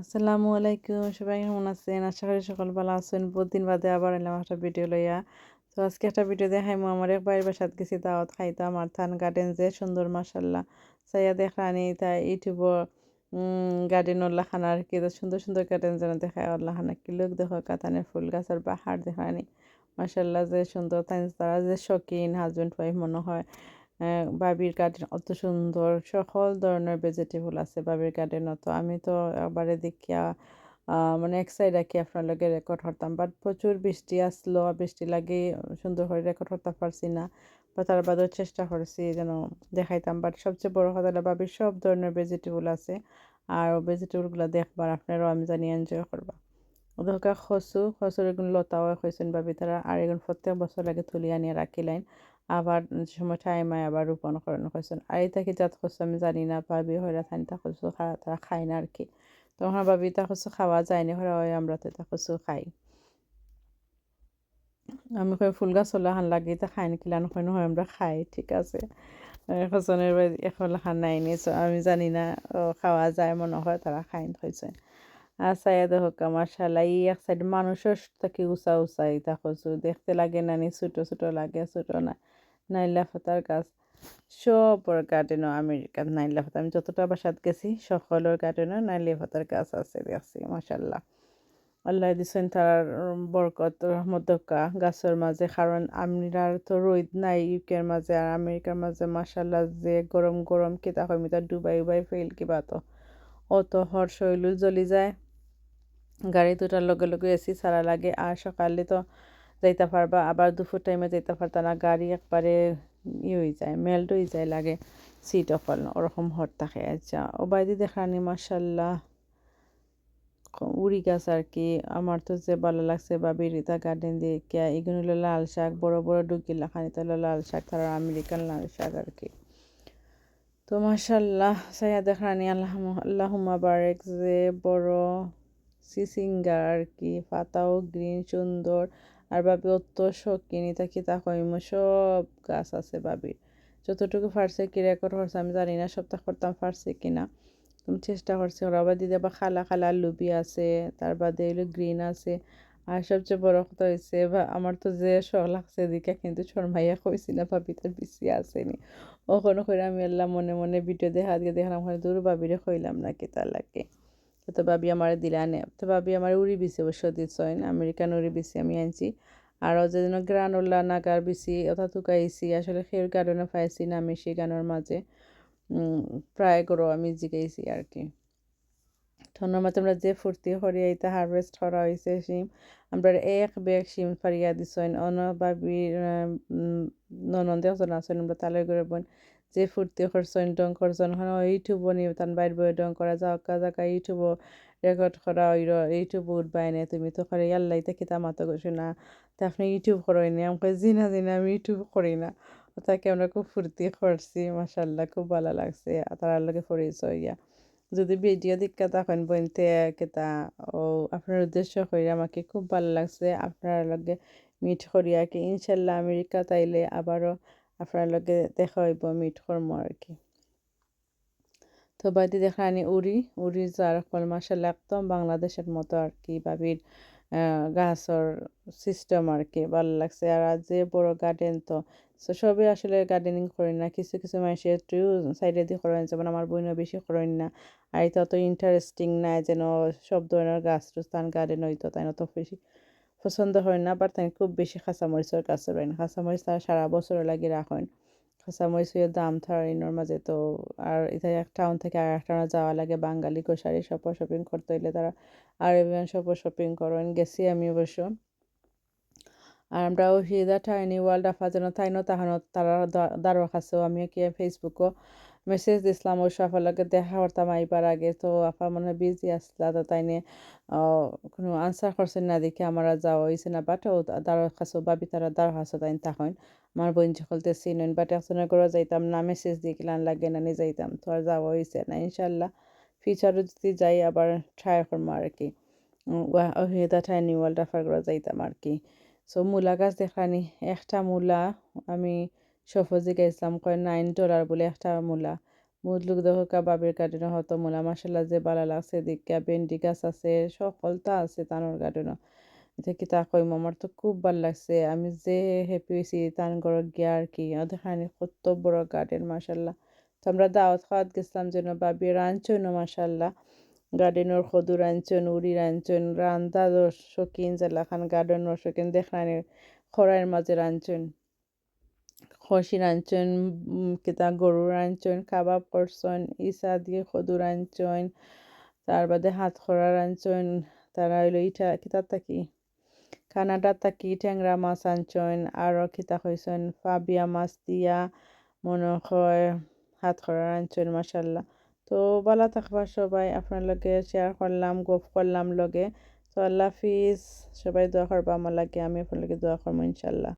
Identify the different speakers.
Speaker 1: আসসালামু আলাইকুম, সবাই কেমন আছেন? আশা করি সকাল ভালো আছেন। বহুত দিন বাদে আবার এলাম একটা ভিডিও লইয়া। তো আজকে একটা ভিডিও দেখাই আমার এক বাইরের বাসাত গেছি, দাওয়াত খাইতাম আর থান গার্ডেন যে সুন্দর মাসাল্লাহ চাইয়া দেখানি তাই ইউটিউব গার্ডেন ওল্লা আর কি সুন্দর সুন্দর গার্ডেন যেন দেখায়। খানা কি লোক দেখো, কাতানের ফুল গাছের বাহার দেখানি মাসাল্লাহ যে সুন্দর, তাই তারা যে শৌখিন হাজব্যান্ড ওয়াইফ মনে হয়। বাবির গার্ডেন অত সুন্দর। সকল ধরনের ভেজিটেবল আছে বাবির গার্ডেনও তো আমি তো একবারে দেখিয়া মানে এক সাইড রাখি আপনার লগে রেকর্ড করতাম। বাট প্রচুর বৃষ্টি আসলো বৃষ্টি লাগে সুন্দর করে রেকর্ড করতে পারছি না। বা তার বাদেও চেষ্টা করছি যেন দেখাইতাম। বাট সবচেয়ে বড় কথা হলো বাবির সব ধরনের ভেজিটেবল আছে। আর ভেজিটেবলগুলো দেখবার আপনারাও আমি জানি এনজয় করবা। ওদের খসু, খসুর এগুলো লতাও হয়েছেন বাবি তারা। আর এগুলো প্রত্যেক বছর লাগে তুলিয়া নিয়ে রাখিলেন। আবার সময় টাইমে আবার রোপণ করানো হয়েছেন আর এই থেকে যাত করছে আমি জানি না, ভাবি হইরা থানি, তা কচু তারা খায় না আর কি তখন ভাবি তা কচু খাওয়া যায়নি হরা হয় আমরা তো তা কচু খাই। আমি কই, ফুল গাছ হলে হান লাগি তা খাই নাকি লান হয় নহয় আমরা খাই, ঠিক আছে। সজনের বাড়ি এখন খান নাইনি আমি জানি না খাওয়া যায়, মনে হয় তারা খাই হয়েছে আর সাইয়া দেখো মার্শাল্লাহ এই এক সাইড মানুষের থেকে উঁচা উঁচা তা কচু দেখতে লাগে না নি ছোটো ছোটো লাগে, ছোটো না। নাইলা ফাতার গাছ। সবর গার্ডেনও আমেরিকার নাইলা ফাতা আমি যতটা বাসাত গেছি, সকলের গার্ডেনও নাইলা ফাতার গাছ আছে, দেখছি মাসাল্লাহ আল্লাহ দিছেন তার বরকত রহমতকা গাছের মাঝে, কারণ আমরার তো রোদ নাই, ইউকের মাঝে আর আমেরিকার মাঝে মাসাল্লাহ যে গরম গরম কিতা হয়, মিতা ডুবাই উবাই ফেল কিবা তো অত হর শৈল জ্বলি যায়। গাড়ি দুটার লগে লগে এসি ছাড়া লাগে, আর সকালে তো যাইতে পারবা, আবার দুপুর টাইমে যাইতে পারতা না, গাড়ি একবারে ই হয়ে যায় মেল্ট হয়ে যায়, লাগে সিট অফল ওরকম হট থাকে। আচ্ছা ও বাইদি দেখানি মার্শাল্লাহ উড়ি গাছ আর কি, আমার তো যে ভালো লাগছে, বা বিরিতা গার্ডেন দিয়ে এগুলো হলো লাল শাক, বড় বড় ডুকিলা খানি তাহলে লাল শাক তারা আমেরিকান লাল শাক আর কি। তো মার্শাল্লাহ সাইয়া দেখানি আল্লাহ আল্লাহ বারেক যে বড় সিসিঙ্গা আর কি, পাতাও গ্রিন সুন্দর। আর বাবি অত শৌখিনী থাকি তা কইম? সব গাছ আছে বাবির যতটুকু ফার্সে কি রেকর্ড করছে আমি জানি না, সপ্তাহ করতাম ফার্সে কিনা তুমি চেষ্টা করছি ওরা। আবার দিদি আবার খালা খালা লুবি আছে, তার বাদে এলো গ্রিন আছে। আর সবচেয়ে বড় কথা হয়েছে বা আমার তো যে শখ লাগছে এদিকে কিন্তু শর্মাইয়া কইছি না ভাবি তার বেশি আসেনি। ওখানে করে আমি আল্লাহ মনে মনে ভিডিও দেখা দিয়ে দেখলাম ওখানে দূর বাবিরে কইলাম নাকি তার লাগে। তো ভাবি আমার আনে। তো ভাবি আমার উড়ি বিছি অবশ্য দিচ্ছেন আমেরিকান উড়ি বিছি আমি আনছি। আরও যেন গ্রানোলা, নাগার বিছি অর্থাৎ তুকাইছি আসলে সেই গার্ডেনে পাইছি না আমি সেই গানের মাঝে। প্রায় করো আমি জিগাইছি আর কি। মাঝে আমরা যে ফুর্তি করি এইটা হারভেস্ট করা হয়েছে শিম। আমরা এক বেগ শিম ফারিয়া দিছেন অন্য বাবির ননন্দে আছেন, আমরা তালে করে বোন যে ফুর্তি করছেন, ডং করছেন ইউটিউব নিয়ে তান বাইর বই ডং করা যাওয়া জায়গা ইউটিউব রেকর্ড করা ওইর ইউটিউব উঠবাই না, তুমি তো করে আল্লাহ থেকে মাতো করছ না। তা আপনি ইউটিউব করেন নি, আমাকে জিনা জিনা, আমি ইউটিউব করি না। তাকে আমরা খুব ফুর্তি করছি মাসাল্লাহ খুব ভালো লাগছে তার লগে পরিচয় ইয়া যদি ভিডিও দীক্ষা তখন বলতে কেতা ও আপনার উদ্দেশ্য করি আমাকে খুব ভালো লাগছে। আপনার লগে মিট করি আর কি ইনশাল্লাহ আমেরিকা তাইলে আবারও আপনার লগে দেখা হইব মিট করব আর কি তো বাইদি দেখানি উড়ি উড়ি যার ফল মাসাল্লাহ একদম বাংলাদেশের মতো আর কি বাবির গাছর সিস্টেম আর কি ভালো লাগছে আর যে বড় গার্ডেন তো সবই আসলে গার্ডেনিং করেন না কিছু কিছু মানুষের একটু সাইডে দিয়ে করেন যেমন আমার বইনও বেশি করেন না আর এটা অত ইন্টারেস্টিং নাই যেন সব ধরনের গাছ স্থান গার্ডেন হইতো তাই অত বেশি পছন্দ হয় না বাট তাই খুব বেশি খাঁচামরিচের গাছ রয়েন খাঁচামরিচ তারা সারা বছর লাগে রাখেন কাঁচামরিচের দাম থারিনোর মাঝে তো আর এটা এক টাউন থেকে আর একটা যাওয়া লাগে। বাঙালি গোসারি সব শপিং করতে হইলে তারা আর এভেন সব শপিং করেন। গেছি আমি অবশ্য। আর আমরা হিদা টাইনি ওয়ার্ল্ড আফা যেন তাই ন তাহানো, তারা দারো খাসেও আমি কি ফেসবুকও মেসেজ দিছিলাম ওই লগে দেখা করতাম, আইবার আগে। তো আফা মনে বিজি আসলা তো তাই নিয়ে কোনো আনসার করছেন না দেখে আমরা যাওয়া হয়েছে না। বাট দারো খাসো, বাবি তারা দারো খাসো তাই তখন আমার বোন সকলতে চিনুন বাট একজনের করে যাইতাম না মেসেজ দিয়ে কিলান লাগে না নিয়ে যাইতাম। তো আর যাওয়া হয়েছে না, ইনশাল্লাহ। ফিউচারও যদি যাই, আবার ট্রাই করব আর কি। ওহেদা ঠাই নিওয়ালটা ফার করে যাইতাম আর কি। সো মূলা গাছ দেখানি, একটা মূলা, আমি সফজি গাইছিলাম কয় নাইন ডলার বলে একটা মূলা। বহুত লোক দেখো কাবাবের গার্ডেনও হতো মোলা। মাসাল্লাহ যে ভালো লাগছে দিকা ভেন্ডি গাছ আছে সকলটা আছে তানোর গার্ডেনও এটা কি তা কইম? আমার তো খুব ভালো লাগছে। আমি যে হ্যাপি হয়েছি তান ঘর গিয়া আর কি। ওদেরখানে কত বড় গার্ডেন মাসাল্লাহ তো আমরা দাওয়াত খাওয়াত গেছিলাম যেন বাবি রাঞ্চন মাসাল্লাহ গার্ডেনের সদু রাঞ্চন উড়ি রাঞ্চন রান্দা শকিন জেলাখান গার্ডেনের শকিন দেখলানি খরাইয়ের মাঝে রাঞ্চন খসি রাঞ্চন কিতা গরু রাঞ্চন কাবাব করছন ইসা দিয়ে সদু রাঞ্চন তার বাদে হাত খরা রাঞ্চন তারা হইল ইটা কিতার থাকি কানাডার থাকি ট্যাংরা মাছ আনছন আরও কিতা হয়েছেন ফাবিয়া মাছ দিয়া মনে হয় হাত খরা আনছন মাসাল্লাহ তো ভালো থাকবা সবাই আপনার লগে শেয়ার করলাম গপ করলাম লগে তো আল্লাহ হাফিজ সবাই দোয়া করবা আমার লাগে আমি আপনার লগে দোয়া করব ইনশাল্লাহ